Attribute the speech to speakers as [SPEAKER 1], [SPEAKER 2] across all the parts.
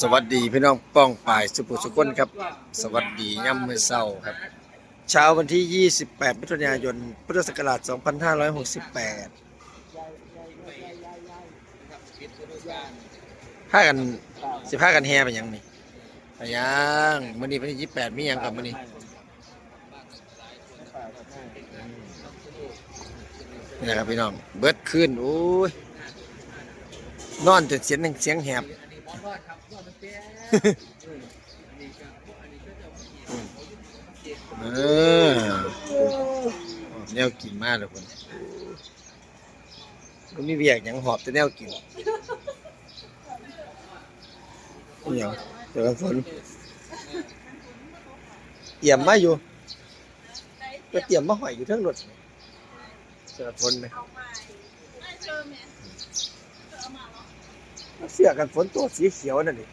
[SPEAKER 1] สวัสดีพี่น้องป้องปายสุภุสุคนครับ สวัสดีย่ำมือเศร้าครับ เช้าวันที่ 28 มิถุนายน พุทธศักราช 2568พากันสิพากันแห่ไปยังนี่ไปยังมื้อนี้วันที่ 28 มียังกับมื้อนี้นี่นะครับพี่น้อง เบิดขึ้นโอ้ยนอนจนเสียงเสียงแหบ เออแนวกินมากเลยคนก็มีเวียกหยังหอบแต่แนวกินอหย่างเจอกันฝนเตรียมมาอยู่ก็เตรียมมาหอยอยู่ทั้งรถเจอฝนเลย เสื้อกันฝนตัวสีเขียวนั่นนี่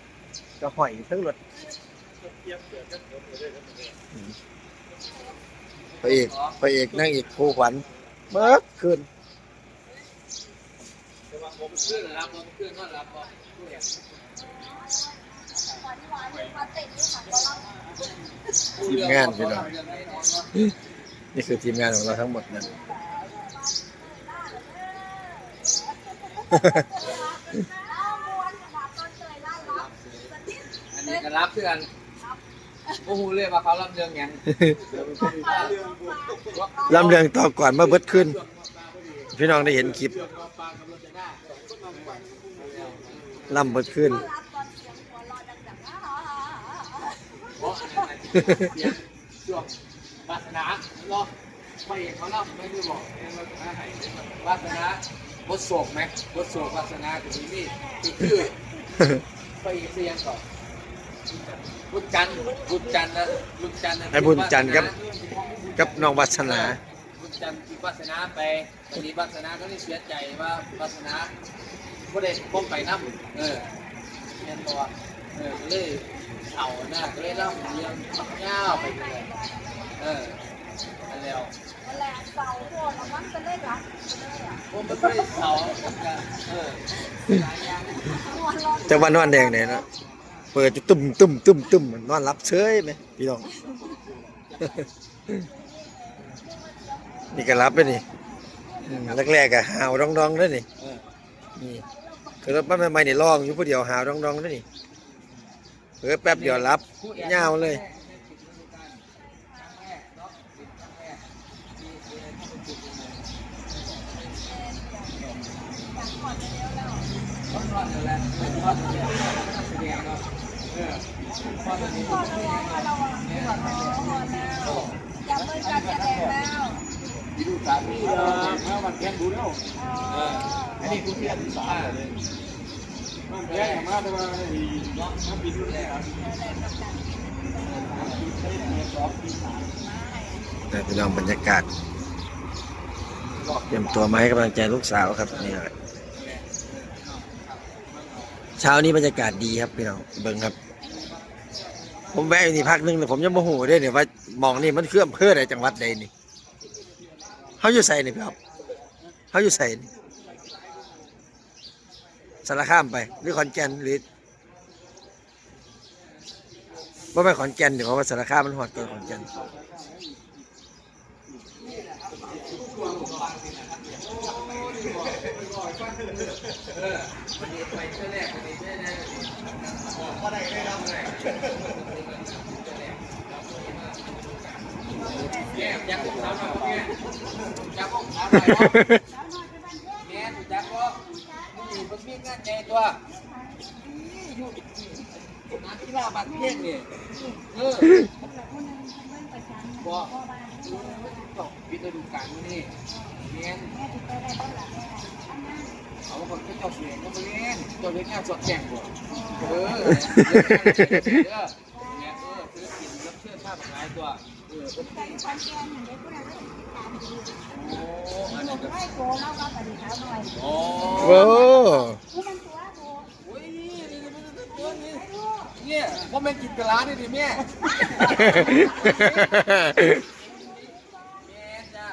[SPEAKER 1] ก็หอยอยู่ทั้งรถพระเอกพระเอกนางเอกคู่ขวัญเมื่อคืน
[SPEAKER 2] ผมขึ้นรับผมขึ้นก็รับบ่
[SPEAKER 1] ทีมงานพี่น้องนี่คือทีมงานของเราทั้งหมดนะ
[SPEAKER 2] อันนี้ ก็รับเพื่อนโอ้โหเลยว่าเขารับเรื่องหยัง
[SPEAKER 1] ลำเรืองต่อก่อนเมื่อเบิดขึ้น พี่น้องได้เห็นคลิปลำเบิดขึ้น
[SPEAKER 2] เพราะช่วงวาสนาเนาะไม่เห็นเขาเล่าไม่ได้บอกเองวาสนาให้วาสนาบทโศกไหมบทโศกวาสนาถึงนี่คือไปอีกเสียงก่อน บุญจันทร์บุญจันทร์นะบุญจันทร์นะ
[SPEAKER 1] ไอ้บุญจันทร์ครับ กับน้องวัฒนา
[SPEAKER 2] บุญจันทร์ที่วาสนาไปตอนนี้วาสนาก็ได้เสียใจว่าวาสนาก็ได้พ้องไปน้ำเออเรียนตัวเออก็เลยเข่าหน้าก็เลยเล่าเรื่องเงาวไปเลยเอออันแล้วผมไม่ได้เข่าเออ
[SPEAKER 1] แต่ว่านอนแดงเนี่ยนะ เปิดจุตุ้มตุ้มตุ้มตุ้มนอนรับเฉยไหมพี่น้อง นี่ก็รับไปนี่อืมแรกๆก็หาวดองๆด้วยนี่
[SPEAKER 2] เออ
[SPEAKER 1] นี่คือรถบ้านใหม่ๆนี่ร้องอยู่ผู้เดียวหาวดองๆด้วยนี่เพิ่แป๊บเดียวรับยาวเลย
[SPEAKER 2] ดูสามีเออมาวันแข่งดูแล้วอันนี้คุณเรียนสามเลยมันแข่มาแต่ว่าน้ำบินดูแล
[SPEAKER 1] แต่พี่น้องบรรยากาศเตรียมตัวมาให้กำลังใจลูกสาวครับนี่เช้านี้บรรยากาศดีครับพี่น้องเบิ่งครับ ผมแวะอยู่นี่พักหนึงแต่ผมยังโมโหได้เนี่ยว่ามองนี่มันเคลื่อนเพื่ออะไรจังหวัดใดนี่เขาอยู่ใส่นี่ครับเขาอยู่ใส่นี่สารคามไป หรือขอนแก่นหรือว่าไปขอนแก่นเดี๋ยวเพราว่าสารคามมันหอดเกินขอนแก่น
[SPEAKER 2] กสาวหน่อยพวกแย่ยังพวกสาวหน่อยเนาะแย่ถูกจักว่ามึงอยู่บนมี งานใหญ่ตัวอยู่งานกีฬาบัตรเพียงนี่เออบ่ต้องพิจารณาการนี่แม่นเอาคนก็เจ้าเสียงก็มาเล่นเจ้าเล่นงานสดแข่งบ่เออเออเนี่ยเออซื้อกินรับเชื่อชาติหลายตัวเออเป็นโอ้อันนี้ก็โอ้
[SPEAKER 1] โอ้
[SPEAKER 2] โอ้ยนี่นี่นี่ตัวนี้เนี่ยพ่อแม่กินกะลานี่ดิแม่แม่จ้า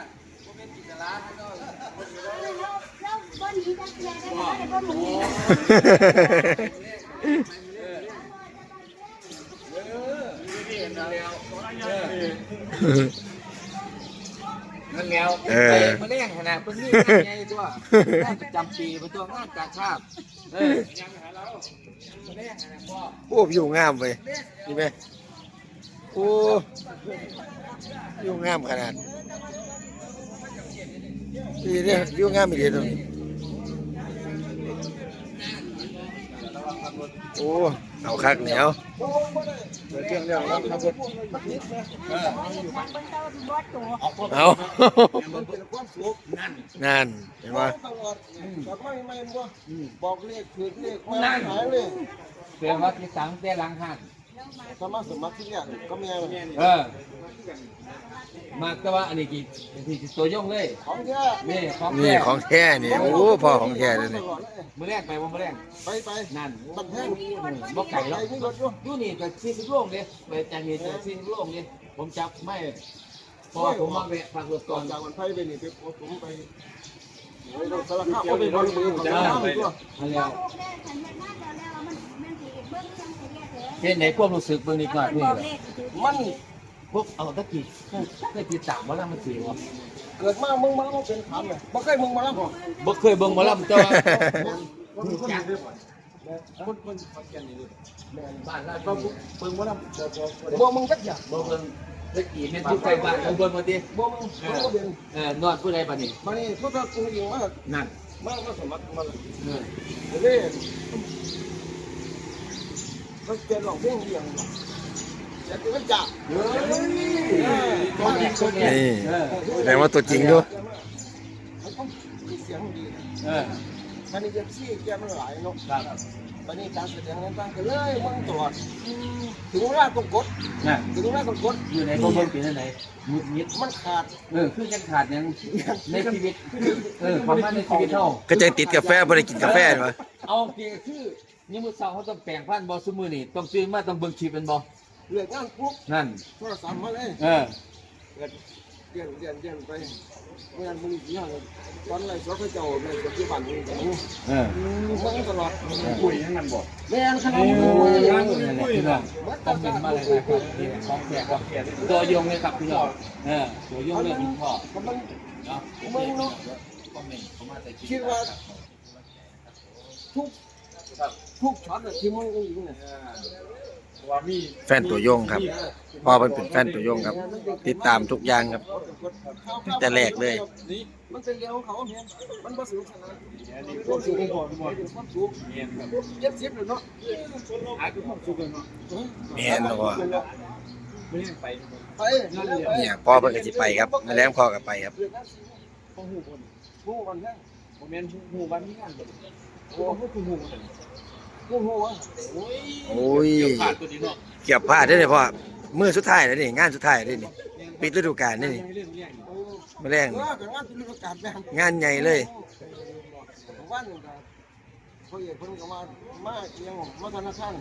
[SPEAKER 2] พ่อแม่กินกะลาให้ก็ โอ้นั่นแล้ว
[SPEAKER 1] เออ
[SPEAKER 2] ไปมาเลี้ยงขนาดเพิ่นนี่งานใหญ่ตัวงานประจำปีเป็นตัวงานกาชาติเออยังหาเรามาเลี้ยงขนาดพ่อ
[SPEAKER 1] โอ้อยู่งามเว้ยนี่ไหมโอ้อยู่งามขนาดนี่เนี่ยอยู่งามอีเดียวตรงนี้ โอ้เอาคักเหนียว
[SPEAKER 2] เรื่องเรื่องแล้วครับเออ
[SPEAKER 1] เอา
[SPEAKER 3] มันเป็นความสุข
[SPEAKER 2] นั่น
[SPEAKER 1] นั่นเห็นไหม
[SPEAKER 3] ตลอดแต่ไม่ไม่บ่บอกเลขถือเลขไม่หายเลย
[SPEAKER 2] เตือนว่าที่สังแต่หลังหัน
[SPEAKER 3] สมัครสมัครที่เนี่ยก็มีอะไร
[SPEAKER 2] เออมากแต่ว่าอันนี้กี่ที่ตัวยงเลย
[SPEAKER 3] ของแท้
[SPEAKER 2] นี่ของ
[SPEAKER 1] นี่
[SPEAKER 2] แท้
[SPEAKER 1] ของแท้นี่โอ้พ่อของแท้เลยนี่
[SPEAKER 3] ตลอดเลย
[SPEAKER 2] มือแรกไปบ่มือแรก
[SPEAKER 3] ไปไป
[SPEAKER 2] นั่น
[SPEAKER 3] บันแท่ง
[SPEAKER 2] บ่ไก่
[SPEAKER 3] ไป
[SPEAKER 2] แล้ว
[SPEAKER 3] นี่รถอยู่
[SPEAKER 2] ดูนี่ก็ซีนโล่งเลยไปจากนี้จะซีนโล่งเลยผมจับไม่พอผมมาแวะฟังรถ
[SPEAKER 3] ก่
[SPEAKER 2] ก่
[SPEAKER 3] อ
[SPEAKER 2] อนน
[SPEAKER 3] จากวันไฟไปนี่ไปผมไปไปรถสารคามเอาไปรถมือของจ้าตัว
[SPEAKER 2] อันแล้ว เห็นไหนความรู้สึกเบิ่งนิดหน่อยนี่
[SPEAKER 3] มัน
[SPEAKER 2] พวกเอาตะกี้เคยติดตามบ่ล่ะมันสิบ่
[SPEAKER 3] เกิดมาเมึงมาแล้วเป็นขำเลยบ่เคยเมึงมาแล้วบ่
[SPEAKER 2] บ่เคยเบิ่งบ่ล่ะแต่ว่า
[SPEAKER 3] คนคนนี้ด้วยคนคนคนแก่นี่ด้วย
[SPEAKER 2] บ้านเรา
[SPEAKER 3] เบิ่งมาแล้วบ่มึงจักอย่าง
[SPEAKER 2] บ่เบิ่งตะกี้แม่นอยู่ใกล้บ้านของเบิ่งบ่ติ
[SPEAKER 3] บ่มึงบ่เด่น
[SPEAKER 2] เออนอนผู้ใดบัดนี้
[SPEAKER 3] มานี่พวกเรากูยิงมา
[SPEAKER 2] นั่น
[SPEAKER 3] มาก็สมัครมา
[SPEAKER 2] เออ
[SPEAKER 3] เลย มันเปลี่ยนหลอกเพ่งเดียงอยากจะจับเฮ้ยมาเนี่ย
[SPEAKER 1] นี่
[SPEAKER 2] เออ
[SPEAKER 1] แสดงว่าตัวจริงด้วย
[SPEAKER 3] มันต้องมีเสียงดี
[SPEAKER 2] เออ
[SPEAKER 3] มันนี่จะซี่แกมันหลายเนาะ
[SPEAKER 2] ครับ
[SPEAKER 3] วันนี้การแสดงนั้นตั้งกันเลยมันตรวจถึงเวลาต้องกด
[SPEAKER 2] นั่น
[SPEAKER 3] ถึงเวลาต้องกด
[SPEAKER 2] อยู่ในบ่เบิ่งเป็นจังไดหงุดหงิด
[SPEAKER 3] มันขาด
[SPEAKER 2] เออคือจังขาดหยังในชีวิตเออความมาในชีวิตเฮา
[SPEAKER 1] ก็จะติดกาแฟบ่ได้กินกาแฟหรอ
[SPEAKER 2] เอาเกี่คือนี่มื้อเช้าเขาต้องแปลงฟันบ่ซุมื้อนี่ต้องตื่นมาต้องเบิ่งคลิปเป็นบ่
[SPEAKER 3] เลือกงานปุ๊บ
[SPEAKER 2] นั่น
[SPEAKER 3] โทรศัพท์มาเลย
[SPEAKER 2] เออ
[SPEAKER 3] เดียนเดียนเดียนไปเมื่อมึงยี่ห้อตอนไรสเขาเจ้าในปัจจุบันนี้
[SPEAKER 2] เออ
[SPEAKER 3] มึงตลอด
[SPEAKER 2] คุยให้มันบ่
[SPEAKER 3] แม่นขนา
[SPEAKER 2] โอ้
[SPEAKER 3] ด
[SPEAKER 2] ย
[SPEAKER 3] นี้
[SPEAKER 2] นั่นแหละพี่น้องต้องเป็นมาเลยนะครับนี่ของแท้ครับตัวยงเลยครับพี่น้องเออตัวยงเลยพี่พ่อ
[SPEAKER 3] มัน
[SPEAKER 2] เนาะ
[SPEAKER 3] มึงเนาะ
[SPEAKER 2] คอมเมนต์เข้ามาแต่
[SPEAKER 3] คิดว่าทุกทุกช็อตที่มึงยิงเนี่ย
[SPEAKER 2] ว่ามี
[SPEAKER 1] แฟนตัวยงครับพ่อเพิ่นเป็นแฟนตัวยงครับ ติดตามทุกอย่างครับตั้งแต่แรกเลย
[SPEAKER 3] มันเป็นเรื่องของเขาเนี่ยมันบ่สูงขนาดนี้ความสูงของผมความสูงเจ็ดสิบเลยเนาะ
[SPEAKER 2] หาคือความสูงเล
[SPEAKER 1] ยเนาะ
[SPEAKER 2] เนียนเนาะ
[SPEAKER 1] เนี่ยพ่อเพิ่นก็สิไปครับแม่แล้งพ่อก็ไปครับ
[SPEAKER 2] หูคน
[SPEAKER 3] หูมันแค่
[SPEAKER 2] โมเมนหูวันนี้งานบ่โอ้คือหูมัน
[SPEAKER 3] หูหูอะ
[SPEAKER 2] โอ้ย
[SPEAKER 1] โอ้ย
[SPEAKER 2] เกี่ยวขาดตัวนี้เนาะ
[SPEAKER 1] เกือบพลาดได้เลยพ่อมื้อสุดท้ายแล้วนี่งานสุดท้ายแล้วนี่ปิดฤดูกาลนี่นี่
[SPEAKER 2] เรื่องเรื่อง
[SPEAKER 1] แม่แรง
[SPEAKER 3] เออแต่งานที่ฤดูกาลแบบ
[SPEAKER 1] งานใหญ่เลย
[SPEAKER 3] วันนึงก็เขาเอกเพิ่นก็มามาเอียงมาธนาคาร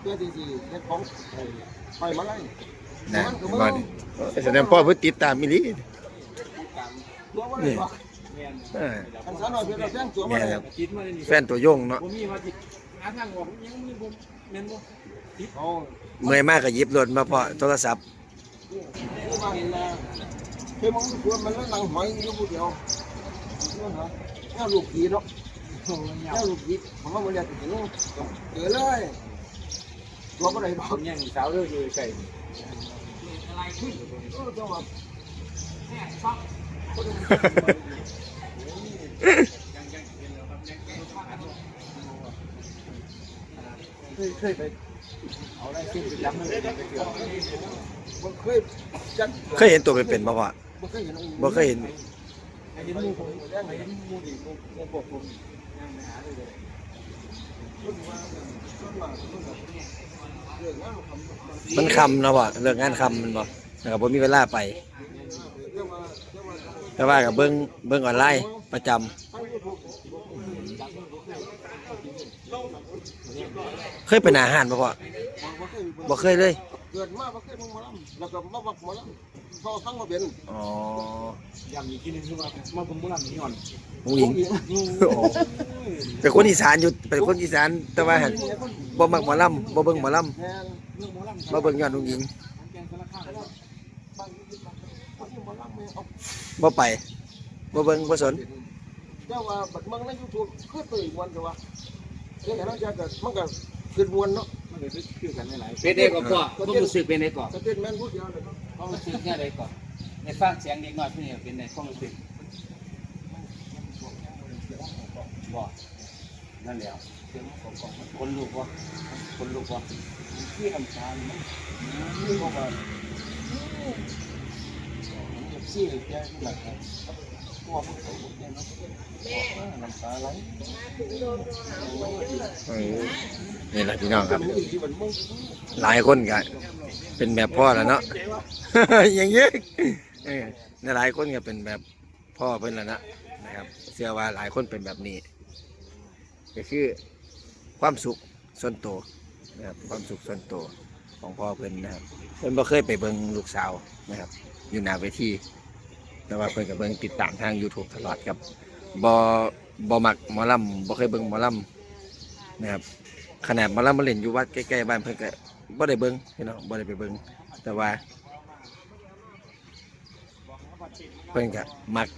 [SPEAKER 3] เพื่อที่สิเฮ็ดของไปมาไล่
[SPEAKER 1] นะบ่นี่แสดงพ่อเพิ่นติดตามอีหลี
[SPEAKER 3] ตัวว่าได้บอก
[SPEAKER 2] แม่น
[SPEAKER 1] เออ
[SPEAKER 3] คันสาวน้อยเพิ่นเราแจ้งตัวมา
[SPEAKER 1] แม่
[SPEAKER 3] ได้
[SPEAKER 1] ครับ
[SPEAKER 2] คิดมาเลยนี่
[SPEAKER 1] แฟนตัวยงเนาะ
[SPEAKER 2] บ่มีว่าสิ หาทางออกยังมีบ่แม่นบ่
[SPEAKER 3] เอา
[SPEAKER 1] เมื่อยมากก็หยิบรถมาพ่อโทรศัพท์
[SPEAKER 3] ที่มาเห็นนะคือมันควรมันแล้วนั่งหอยอยู่ผู้เดียวนั่นฮะแค่ลูกผีเนาะแค่ลูกผีผมว่ามันเรียกถึงเจอเลยตัวก็ได้บอก
[SPEAKER 2] ยังสาวเด้ออยู่ใส่
[SPEAKER 3] เออจังหวะ
[SPEAKER 2] เคยเคยไปเอาได้ขึ้นไปจับมือไปเกี่ยว
[SPEAKER 3] เคยจัด
[SPEAKER 1] เคยเห็นตัวเป็นๆบ่พ่อ
[SPEAKER 3] บ่เคยเห็น
[SPEAKER 1] บ่เคยเห็น
[SPEAKER 2] เห็นมูผมเห็นมูดีผมผมบอกผมยังไปหาเลย
[SPEAKER 1] มันคำนะพ่อเลิกงงานคำมันบ่นะครับบ่มีเวลาไปแต่ว่ากับเบิ่งเบิ่งออนไลน์ประจำ เคยเป็นอาหารบ่พ่อบ่เคยเลย
[SPEAKER 3] เกิดมาบ่เคยมึงมาลำแล้วก็มาบักมาลำเขาฟังมาเป็น
[SPEAKER 1] อ๋อ
[SPEAKER 2] ย้ำอีกทีนึงคือว่ามาผมบ่รับนี่ย้อน
[SPEAKER 1] ผู้หญิงเป็นคนอีสานอยู่เป็นคนอีสานแต่ว่าหั่นบ่มักหมอลำบ่เบิ่งหมอลำ
[SPEAKER 3] แม่น
[SPEAKER 2] เรื่องหมอลำ
[SPEAKER 1] บ่เบิ่งย้อนผู้หญิง
[SPEAKER 2] แกงสารคาม
[SPEAKER 3] บางทีบางทีมาล่ำไม่เอา
[SPEAKER 1] บ่ไปบ่เบิ่งบ่สน
[SPEAKER 3] เจ้าว่าบัดเมืองในยูทูบคือตื่นวันแต่ว่าเรื่องนั้นจะเกิดมันก็ ขึ้นวนเนาะ
[SPEAKER 2] มันก็คือกันหลายๆเป็นได้ก็พ่อผมรู้สึกเป็นได้ก่อน
[SPEAKER 3] สเต้นแม่นพูดเดียวเลย
[SPEAKER 2] ความรู้สึกเนี่ยได้ก่อนในฟังเสียงเด็กน้อยเพิ่นนี่เป็นได้ความรู้สึกบ่นั่นแหละเสียงของของคนลูกบ่คนลูกบ่ที่ทำตามัน
[SPEAKER 3] นี่บอกว่าซี่แกหลักตัวมั นี่แหละ
[SPEAKER 1] พี่น้องครับ
[SPEAKER 3] มัน
[SPEAKER 1] หลายคนก็เป็นแบบพ่อแล้วเนาะ อย่างนี้เออในหลายคนก็เป็นแบบพ่อเพิ่นแล้วนะนะครับเชื่อว่าหลายคนเป็นแบบนี้ ก็คือความสุขส่วนตัวนะครับความสุขส่วนตัวของพ่อเพิ่นนะครับเพิ่นบ่เคยไปเบิ่งลูกสาวนะครับ อยู่หน้าเวที แต่ว่าเพิ่นก็เบิ่งติดตามทาง YouTube ตลอดครับบ่บ่มักหมอลำบ่เคยเบิ่งหมอลำนะครับขนาดหมาลำมาเล่นอยู่วัดใกล้ๆบ้านเพิ่นก็บ่ได้เบิ่งพี่น้องบ่ได้ไปเบิ่งแต่ว่า เพิ่นก็มัก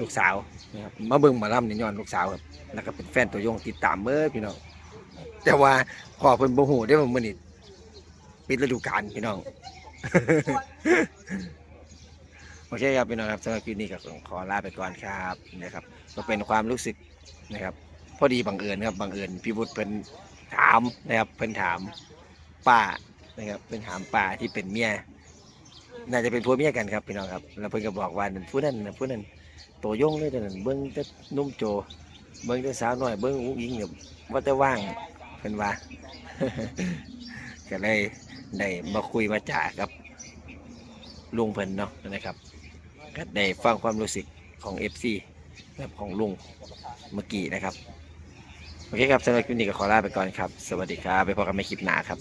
[SPEAKER 1] ลูกสาวนะครับมาเบิ่งหมาลำนี่ย้อนลูกสาวครับแล้วก็เป็นแฟนตัวยงติดตามเบิดพี่น้องแต่ว่าพอเพิ่นบ่ฮู้ได้ว่ามื้อนี้ปิดฤดูกาลพี่น้อง โอเคครับพี่น้องครับสำหรับคลิปนี้ก็ขอลาไปก่อนครับนะครับ ก็เป็นความรู้สึกนะครับ พอดีบังเอิญครับบังเอิญพี่วุฒิเพิ่นถามนะครับเพิ่นถามป้านะครับเพิ่นถามป้าที่เป็นเมียน่าจะเป็นผัวเมียกันครับพี่น้องครับแล้วเพิ่นก็บอกว่านั่นผู้นั้นนะผู้นั้นโตวยงเลยแต่นั่นเบิ่งแต่นุ่มโจ เบิ่งแต่สาวน้อยเบิ่งอุ้งอิงเนี่ยว่าแต่ว่างเพิ่นว่าก็เลยได้มาคุยมาจ่ากับลุงเพิ่นเนาะนะครับ ก็ได้ฟังความรู้สึกของ FC แบบของลุงเมื่อกี้นะครับ โอเคครับสำหรับคลิปนี้ก็ขอลาไปก่อนครับ สวัสดีครับ ไปพบกันใหม่คลิปหน้าครับ